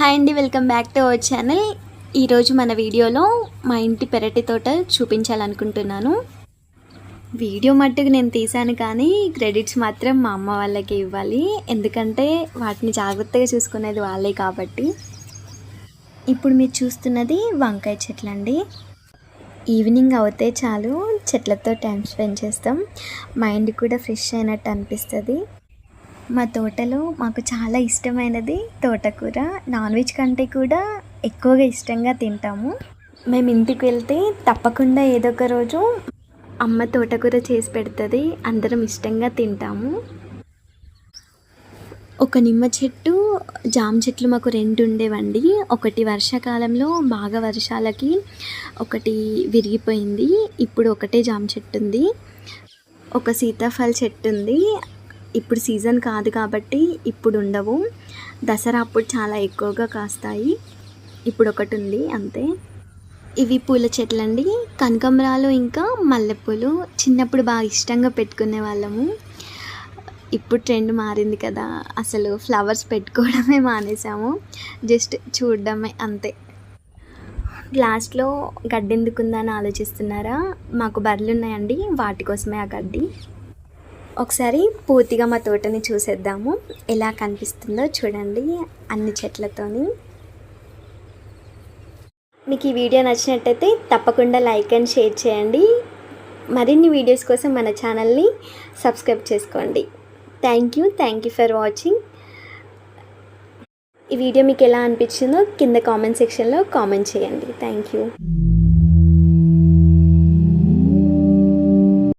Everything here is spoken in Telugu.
హాయ్ అండి welcome back to our channel. ఈరోజు మన వీడియోలో మా ఇంటి పెరటి తోట చూపించాలనుకుంటున్నాను. వీడియో మట్టుకు నేను తీశాను కానీ క్రెడిట్స్ మాత్రం మా అమ్మ వాళ్ళకి ఇవ్వాలి. ఎందుకంటే వాటిని జాగ్రత్తగా చూసుకునేది వాళ్ళే కాబట్టి. ఇప్పుడు మీరు చూస్తున్నది వంకాయ చెట్లు అండి ఈవినింగ్ అవుతే చాలు చెట్లతో టైం స్పెండ్ చేస్తాం. మైండ్ కూడా ఫ్రెష్ అయినట్టు అనిపిస్తుంది. మా తోటలో మాకు చాలా ఇష్టమైనది తోటకూర. నాన్ వెజ్ కంటే కూడా ఎక్కువగా ఇష్టంగా తింటాము. మేము ఇంటికి వెళ్తే తప్పకుండా ఏదో ఒక రోజు అమ్మ తోటకూర చేసి పెడుతుంది. అందరం ఇష్టంగా తింటాము. ఒక నిమ్మ చెట్టు జామ చెట్లు మాకు రెండు ఉండేవండి. ఒకటి వర్షాకాలంలో బాగా వర్షాలకి ఒకటి విరిగిపోయింది. ఇప్పుడు ఒకటే జామ చెట్టు ఉంది. ఒక సీతాఫల చెట్టు ఉంది. ఇప్పుడు సీజన్ కాదు కాబట్టి ఇప్పుడు ఉండవు. దసరా అప్పుడు చాలా ఎక్కువగా కాస్తాయి. ఇప్పుడు ఒకటి ఉంది అంతే. ఇవి పూల చెట్లు అండి కనకంబరాలు ఇంకా మల్లెపూలు చిన్నప్పుడు బాగా ఇష్టంగా పెట్టుకునే వాళ్ళము. ఇప్పుడు ట్రెండ్ మారింది కదా అసలు ఫ్లవర్స్ పెట్టుకోవడమే మానేసాము. జస్ట్ చూడడమే అంతే. లాస్ట్లో గడ్డి ఎందుకుందని ఆలోచిస్తున్నారా? మాకు బర్రెలు ఉన్నాయండి వాటి కోసమే ఆ గడ్డి. ఒకసారి పూర్తిగా మా తోటని చూసేద్దాము. ఎలా కనిపిస్తుందో చూడండి అన్ని చెట్లతోని. మీకు ఈ వీడియో నచ్చినట్టయితే తప్పకుండా లైక్ అండ్ షేర్ చేయండి. మరిన్ని వీడియోస్ కోసం మన ఛానల్ని సబ్స్క్రైబ్ చేసుకోండి. Thank you thank you for watching. ఈ వీడియో మీకు ఎలా అనిపించిందో కింద కామెంట్ సెక్షన్లో కామెంట్ చేయండి. Thank you.